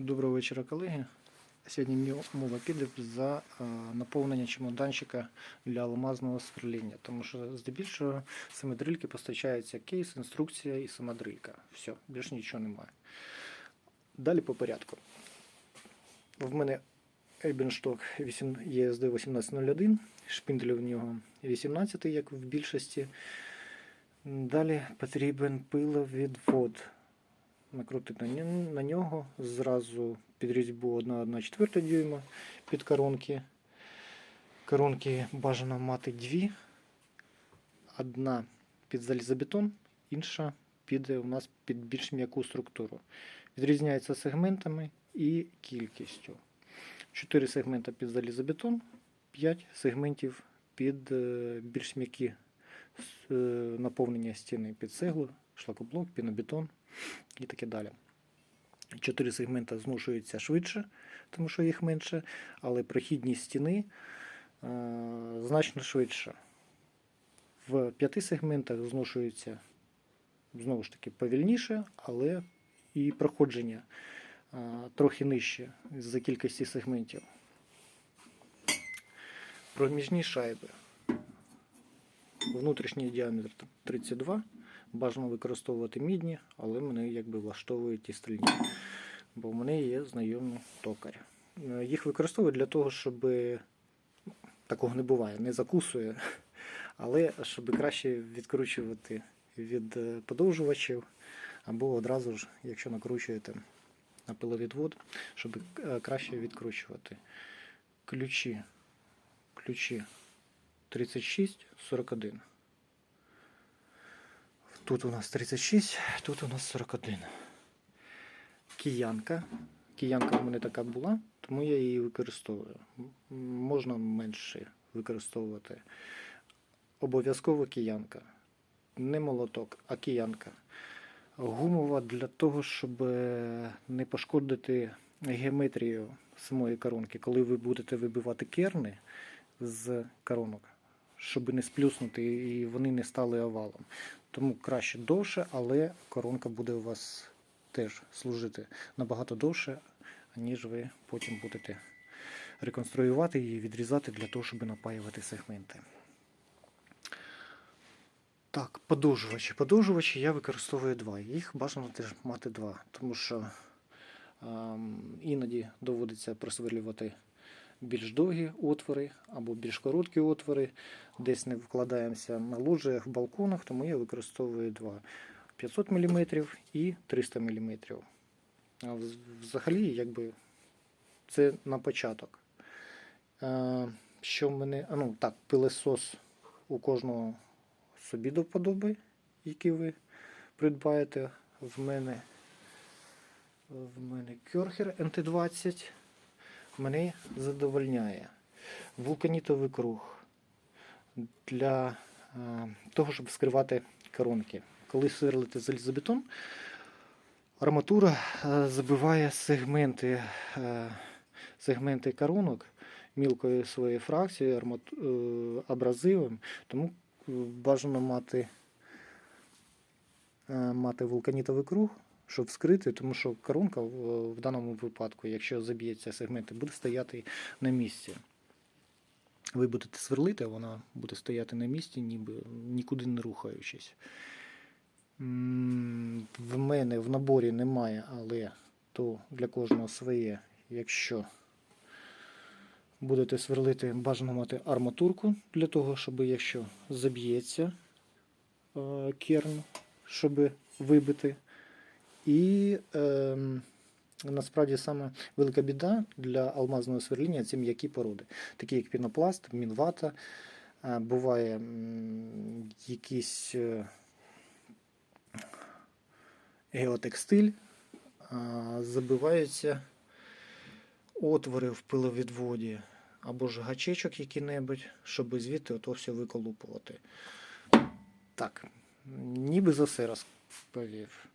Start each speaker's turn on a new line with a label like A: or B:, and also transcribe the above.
A: Доброго вечора, колеги. Сьогодні мова піде за е, наповнення чемоданчика для алмазного сверління, тому що здебільшого саме дрильки постачаються кейс, інструкція і сама дрилька. Все, більш нічого немає. Далі по порядку. В мене Ейбеншток 8 ESD 1801, шпіндель в нього 18, як в більшості. Далі потрібен пиловідвод накрутити на нього зразу під різьбу 1,1 четверта дюйма під коронки. Коронки бажано мати дві. Одна під залізобетон, інша піде у нас під більш м'яку структуру. Відрізняється сегментами і кількістю. 4 сегмента під залізобетон, 5 сегментів під е, більш м'які наповнення стіни під цеглу, шлакоблок, пінобетон і таке далі. Чотири сегмента зношуються швидше, тому що їх менше, але прохідність стіни е, значно швидше. В п'яти сегментах зношується знову ж таки повільніше, але і проходження е, трохи нижче за кількості сегментів. Проміжні шайби. Внутрішній діаметр 32. Бажано використовувати мідні, але мене якби влаштовують і стальні. Бо в мене є знайомий токар. Е, Їх використовують для того, щоб ну, такого не буває, не закусує, але щоб краще відкручувати від е, подовжувачів, або одразу ж, якщо накручуєте на пиловідвод, щоб е, краще відкручувати. Ключі. Ключі 36, 41. Тут у нас 36, тут у нас 41. Киянка. Киянка в мене така була, тому я її використовую. Можна менше використовувати. Обов'язково киянка. Не молоток, а киянка. Гумова для того, щоб е, не пошкодити геометрію самої коронки. Коли ви будете вибивати керни з коронок, щоб не сплюснути і вони не стали овалом. Тому краще довше, але коронка буде у вас теж служити набагато довше, ніж ви потім будете реконструювати і відрізати для того, щоб напаювати сегменти. Так, подовжувачі. Подовжувачі я використовую два. Їх бажано теж мати два, тому що ем, іноді доводиться просверлювати більш довгі отвори або більш короткі отвори. Десь не вкладаємося на лоджіях, в балконах, тому я використовую два. 500 мм і 300 мм. А взагалі, якби це на початок. Е, Що мене. Ну так, пилесос у кожного собі до вподоби, який ви придбаєте. В мене в мене Кьорхер НТ-20 мене задовольняє. Вулканітовий круг для е, того, щоб скривати коронки. Коли сверлите залізобетон, арматура е, забиває сегменти, е, сегменти коронок мілкою своєю фракцією, абразивом, тому бажано мати, мати вулканітовий круг, щоб вскрити, тому що коронка в, в даному випадку, якщо заб'ється сегменти, буде стояти на місці. Ви будете сверлити, а вона буде стояти на місці, ніби нікуди не рухаючись. В мене в наборі немає, але то для кожного своє. Якщо будете сверлити, бажано мати арматурку для того, щоб якщо заб'ється е, керн, щоб вибити. І ем, насправді саме велика біда для алмазного сверління це м'які породи, такі як пінопласт, мінвата. Е, Буває м, якийсь е, геотекстиль, а, забиваються отвори в пиловідводі або ж гачечок який-небудь, щоб звідти ото все виколупувати. Так, ніби за все розповів.